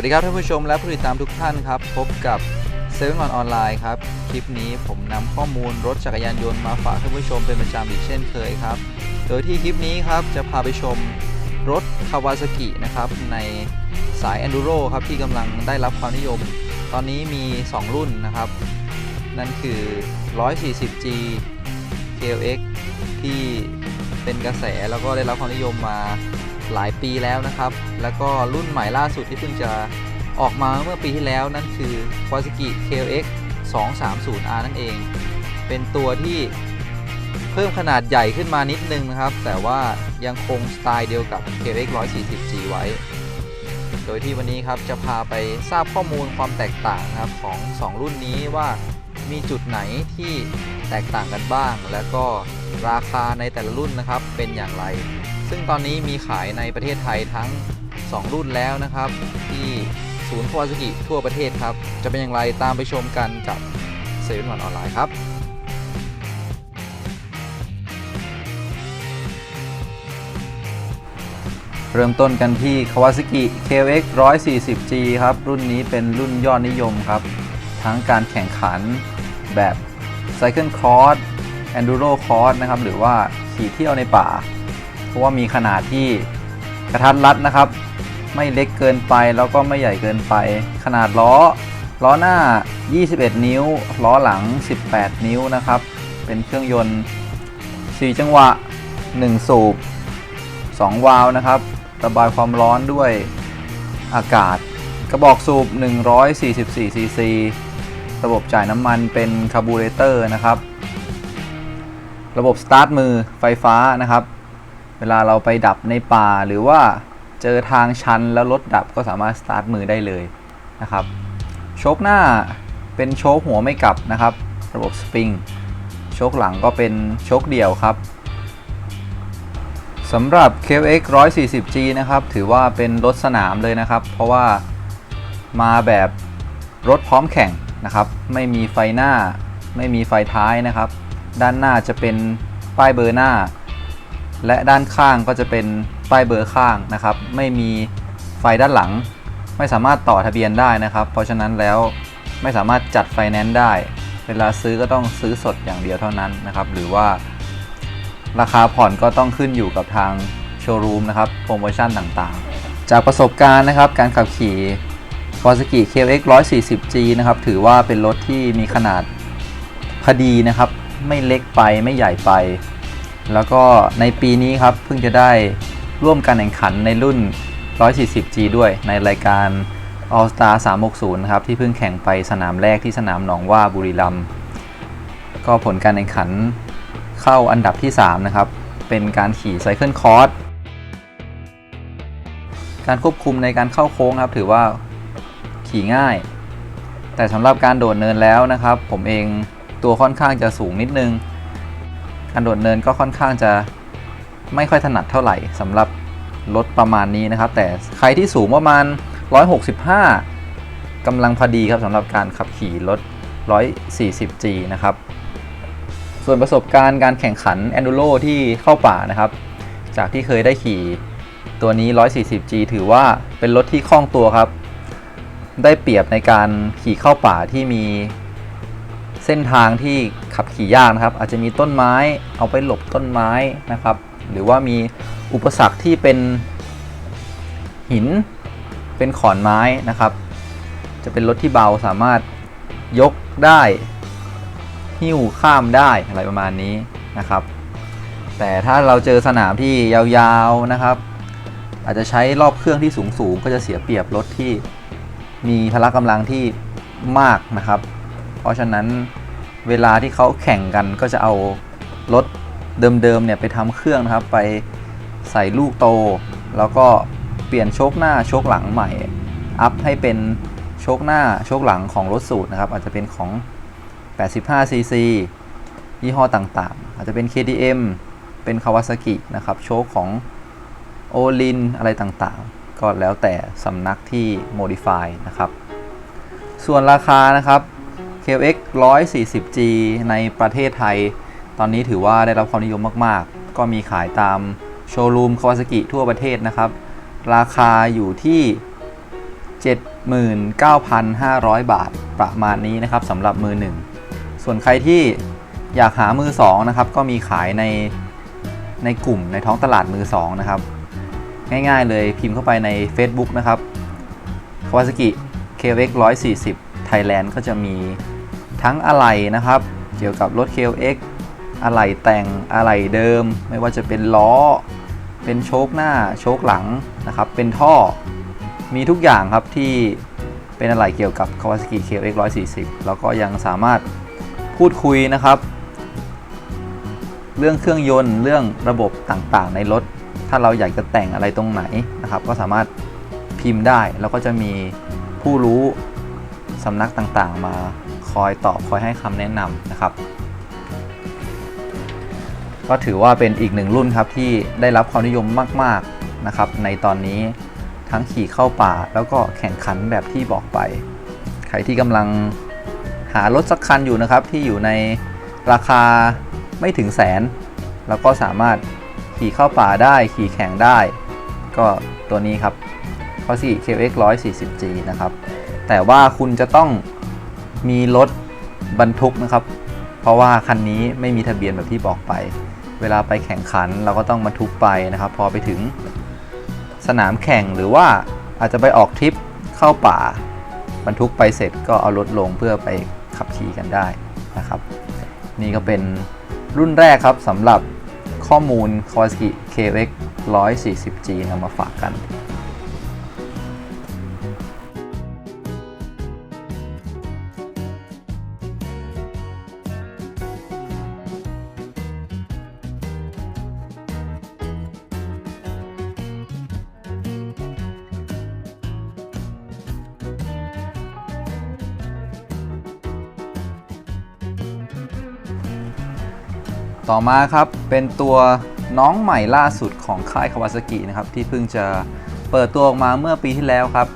วัสดีครับท่านผู้ชมและผู้ติดตามทุกท่านครับ พบกับเซเว่นวันออนไลน์ครับ คลิปนี้ผมนำข้อมูลรถจักรยานยนต์มาฝากท่านผู้ชมเป็นประจำอีกเช่นเคยครับ โดยที่คลิปนี้ครับจะพาไปชมรถคาวาซากินะครับในสาย Enduro ครับที่กำลังได้รับความนิยม ตอนนี้มี 2 รุ่นนะครับ นั่นคือ 140G KLX ที่เป็นกระแสแล้วก็ได้รับความนิยมมา หลายปีแล้วนะครับ แล้วก็รุ่นใหม่ล่าสุดที่เพิ่งจะออกมาเมื่อปีที่แล้วนั่นคือ Kawasaki KLX 230R นั่นเอง เป็นตัวที่เพิ่มขนาดใหญ่ขึ้นมานิดนึงนะครับ แต่ว่ายังคงสไตล์เดียวกับ KLX 140G ไว้ โดยที่วันนี้ครับจะพาไปทราบข้อมูลความแตกต่างนะครับของ 2 รุ่นนี้ว่ามีจุดไหนที่แตกต่างกันบ้าง แล้วก็ราคาในแต่ละรุ่นนะครับเป็นอย่างไร ซึ่งตอนนี้มีขายในประเทศไทยทั้ง 2 รุ่นแล้วนะครับ ที่ศูนย์คาวาซากิทั่วประเทศครับ จะเป็นอย่างไรตามไปชมกันกับเซเว่นวันออนไลน์ครับเริ่มต้นกันที่ Kawasaki KX 140G ครับ รุ่นนี้เป็นรุ่นยอดนิยมครับ ทั้งการแข่งขันแบบ Cycle Cross Enduro Cross นะครับ หรือว่าขี่เที่ยวในป่า เพราะว่ามีขนาดที่กระทัดรัดนะครับ ไม่เล็กเกินไปแล้วก็ไม่ใหญ่เกินไป ขนาดล้อ ล้อหน้า 21 นิ้ว ล้อหลัง 18 นิ้วนะครับ เป็นเครื่องยนต์ 4 จังหวะ 1 สูบ 2 วาล์วนะครับระบายความร้อนด้วยอากาศ กระบอกสูบ 144 ซีซี ระบบจ่ายน้ำมันเป็นคาร์บูเรเตอร์นะครับ ระบบสตาร์ทมือไฟฟ้านะครับ เวลาเราไปดับในป่าหรือว่าเจอทางชันแล้วรถดับก็สามารถสตาร์ทมือได้เลยนะครับ โชคหน้าเป็นโชคหัวไม่กลับนะครับ ระบบสปริง โชคหลังก็เป็นโชคเดี่ยวครับสำหรับ KX 140G นะครับ ถือว่าเป็นรถสนามเลยนะครับ เพราะว่ามาแบบรถพร้อมแข่งนะครับ ไม่มีไฟหน้า ไม่มีไฟท้ายนะครับ ด้านหน้าจะเป็นป้ายเบอร์หน้า และด้านข้างก็จะเป็นป้ายเบอร์ข้างนะครับ ไม่มีไฟด้านหลัง ไม่สามารถต่อทะเบียนได้นะครับ เพราะฉะนั้นแล้วไม่สามารถจัดไฟแนนซ์ได้ เวลาซื้อก็ต้องซื้อสดอย่างเดียวเท่านั้นนะครับ หรือว่าราคาผ่อนก็ต้องขึ้นอยู่กับทางโชว์รูมนะครับโปรโมชั่นต่างๆ จากประสบการณ์นะครับการขับขี่ Kawasaki KX 140G นะครับถือว่าเป็นรถที่มีขนาดพอดีนะครับ ไม่เล็กไปไม่ใหญ่ไป แล้วก็ในปีนี้ครับเพิ่งจะได้ร่วมการแข่งขันในรุ่น 140G ด้วยในรายการ All Star 360 ครับ ที่เพิ่งแข่งไปสนามแรกที่สนามหนองว่าบุรีรัมย์ก็ผลการแข่งขันเข้าอันดับที่ 3 นะครับ เป็นการขี่ไซเคิลคอร์สการควบคุมในการเข้าโค้งครับ ถือว่าขี่ง่าย แต่สำหรับการโดดเนินแล้วนะครับ ผมเองตัวค่อนข้างจะสูงนิดนึง การโดดเนินก็ค่อนข้างจะไม่ค่อยถนัดเท่าไหร่สำหรับรถประมาณนี้นะครับ แต่ใครที่สูงประมาณ 165กำลังพอดีครับสำหรับการขับขี่รถ 140G นะครับ ส่วนประสบการณ์การแข่งขัน Enduro ที่เข้าป่านะครับ จากที่เคยได้ขี่ตัวนี้ 140G ถือว่าเป็นรถที่คล่องตัวครับ ได้เปรียบในการขี่เข้าป่าที่มี เส้นทางที่ขับขี่ยากนะครับ อาจจะมีต้นไม้เอาไปหลบต้นไม้นะครับ หรือว่ามีอุปสรรคที่เป็นหินเป็นขอนไม้นะครับ จะเป็นรถที่เบาสามารถยกได้หิ้วข้ามได้อะไรประมาณนี้นะครับ แต่ถ้าเราเจอสนามที่ยาวๆนะครับ อาจจะใช้รอบเครื่องที่สูงๆก็จะเสียเปรียบรถที่มีพละกำลังที่มากนะครับ เพราะฉะนั้น เวลาที่เขาแข่งกันก็จะเอารถเดิมๆเนี่ยไปทำเครื่องนะครับ ไปใส่ลูกโต แล้วก็เปลี่ยนโชคหน้าโชคหลังใหม่ อัพให้เป็นโชคหน้าโชคหลังของรถสูตรนะครับ อาจจะเป็นของ 85 cc ยี่ห้อต่างๆ อาจจะเป็น KTM เป็น Kawasaki นะครับ โชคของโอลินอะไรต่างๆ ก็แล้วแต่สำนักที่ Modify นะครับ ส่วนราคานะครับ KX 140G ในประเทศไทย ตอนนี้ถือว่าได้รับความนิยมมาก ๆ ก็มีขายตามโชว์รูม Kawasaki ทั่วประเทศนะครับ ราคาอยู่ที่ 79,500 บาทประมาณนี้นะครับสำหรับมือหนึ่ง ส่วนใครที่อยากหามือสองนะครับก็มีขายในในกลุ่มในท้องตลาดมือสองนะครับ ง่ายๆเลยพิมพ์เข้าไปใน Facebook นะครับ Kawasaki KX 140 Thailand ก็จะมี ทั้งอะไหล่นะครับ เกี่ยวกับรถ KX อะไหล่แต่งอะไหล่เดิม ไม่ว่าจะเป็นล้อ เป็นโชคหน้าโชคหลังนะครับ เป็นท่อมีทุกอย่างครับที่เป็นอะไหล่เกี่ยวกับ Kawasaki KX 140 แล้วก็ยังสามารถพูดคุยนะครับ เรื่องเครื่องยนต์เรื่องระบบต่างๆ ในรถ ถ้าเราอยากจะแต่งอะไรตรงไหนนะครับ ก็สามารถพิมพ์ได้แล้วก็จะมีผู้รู้สำนักต่างๆมา คอยตอบคอยให้คำแนะนำนะครับ ก็ถือว่าเป็นอีกหนึ่งรุ่นครับที่ได้รับความนิยมมากๆนะครับในตอนนี้ทั้งขี่เข้าป่าแล้วก็แข่งขันแบบที่บอกไป ใครที่กำลังหารถสักคันอยู่นะครับ ที่อยู่ในราคาไม่ถึงแสน แล้วก็สามารถขี่เข้าป่าได้ขี่แข่งได้ ก็ตัวนี้ครับ c o s i KX 140G นะครับ แต่ว่าคุณจะต้อง มีรถบรรทุกนะครับ เพราะว่าคันนี้ไม่มีทะเบียนแบบที่บอกไป เวลาไปแข่งขันเราก็ต้องบรรทุกไปนะครับ พอไปถึงสนามแข่งหรือว่าอาจจะไปออกทริปเข้าป่า บรรทุกไปเสร็จก็เอารถลงเพื่อไปขับขี่กันได้นะครับ นี่ก็เป็นรุ่นแรกครับสำหรับข้อมูล Kawasaki KX 140G นำมาฝากกัน ต่อมาครับเป็นตัวน้องใหม่ล่าสุดของค่ายคาวาซากินะครับที่เพิ่งจะเปิดตัวออกมาเมื่อปีที่แล้วครับ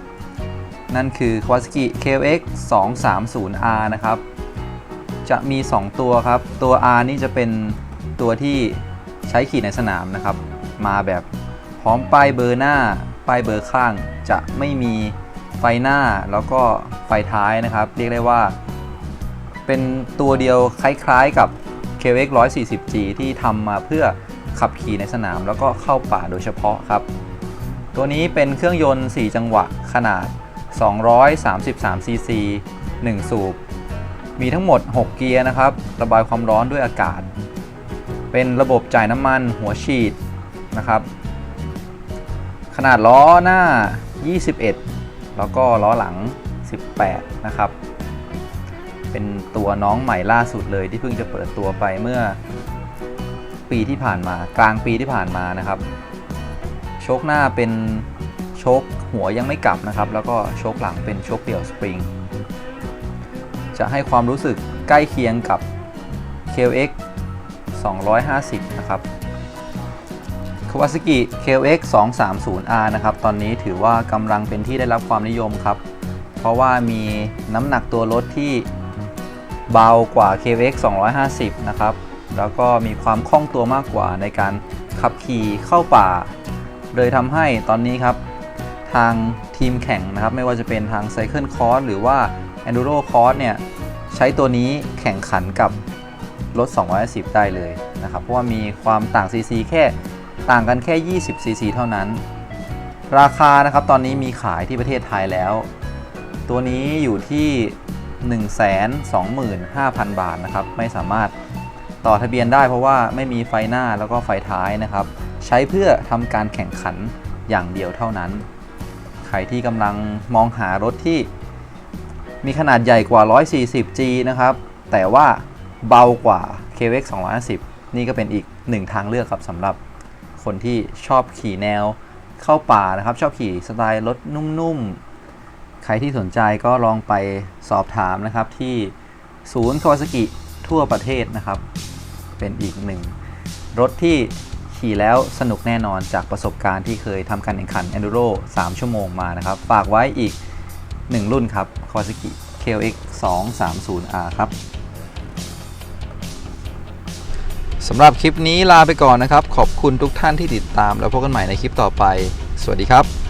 นั่นคือ Kawasaki KX 230R นะครับ จะมี 2 ตัวครับ ตัว R นี่จะเป็นตัวที่ใช้ขี่ในสนามนะครับ มาแบบพร้อมป้ายเบอร์หน้า ป้ายเบอร์ข้าง จะไม่มีไฟหน้าแล้วก็ไฟท้ายนะครับ เรียกได้ว่า เป็นตัวเดียวคล้ายๆกับ KX 140G ที่ทำมาเพื่อขับขี่ในสนามแล้วก็เข้าป่าโดยเฉพาะครับ ตัวนี้เป็นเครื่องยนต์ 4 จังหวะขนาด 233 cc 1 สูบ มีทั้งหมด 6 เกียร์นะครับ ระบายความร้อนด้วยอากาศ เป็นระบบจ่ายน้ำมันหัวฉีดนะครับ ขนาดล้อหน้า 21 แล้วก็ล้อหลัง 18 นะครับ เป็นตัวน้องใหม่ล่าสุดเลยที่เพิ่งจะเปิดตัวไปเมื่อปีที่ผ่านมากลางปีที่ผ่านมานะครับ โชคหน้าเป็นโชคหัวยังไม่กลับนะครับ แล้วก็โชคหลังเป็นโชคเดี่ยวสปริงจะให้ความรู้สึกใกล้เคียงกับ KX 250 นะครับ Kawasaki KX 230R นะครับ ตอนนี้ถือว่ากำลังเป็นที่ได้รับความนิยมครับ เพราะว่ามีน้ำหนักตัวรถที่ เบากว่า KX 250 นะครับ แล้วก็มีความคล่องตัวมากกว่าในการขับขี่เข้าป่าเลยทำให้ตอนนี้ครับ ทางทีมแข่งนะครับ ไม่ว่าจะเป็นทาง Cycle Cross หรือว่า Enduro Cross เนี่ย ใช้ตัวนี้แข่งขันกับรถ210ได้เลยนะครับ เพราะว่ามีความต่าง CC แค่ต่างกันแค่ 20 CC เท่านั้น ราคานะครับตอนนี้มีขายที่ประเทศไทยแล้ว ตัวนี้อยู่ที่ 125,000 บาทนะครับไม่สามารถต่อทะเบียนได้เพราะว่าไม่มีไฟหน้าแล้วก็ไฟท้ายนะครับ ใช้เพื่อทำการแข่งขันอย่างเดียวเท่านั้น ใครที่กำลังมองหารถที่มีขนาดใหญ่กว่า 140G นะครับ แต่ว่าเบากว่า KX 250 นี่ก็เป็นอีกหนึ่งทางเลือกครับสำหรับคนที่ชอบขี่แนวเข้าป่านะครับ ชอบขี่สไตล์รถนุ่มๆ ใครที่สนใจก็ลองไปสอบถามนะครับที่ศูนย์คาวาซากิทั่วประเทศนะครับ เป็นอีกหนึ่งรถที่ขี่แล้วสนุกแน่นอนจากประสบการณ์ที่เคยทำการแข่งขัน Enduro 3 ชั่วโมงมานะครับ ฝากไว้อีก 1 รุ่นครับ Kawasaki KLX 230R ครับสำหรับคลิปนี้ลาไปก่อนนะครับ ขอบคุณทุกท่านที่ติดตามแล้วพบกันใหม่ในคลิปต่อไป สวัสดีครับ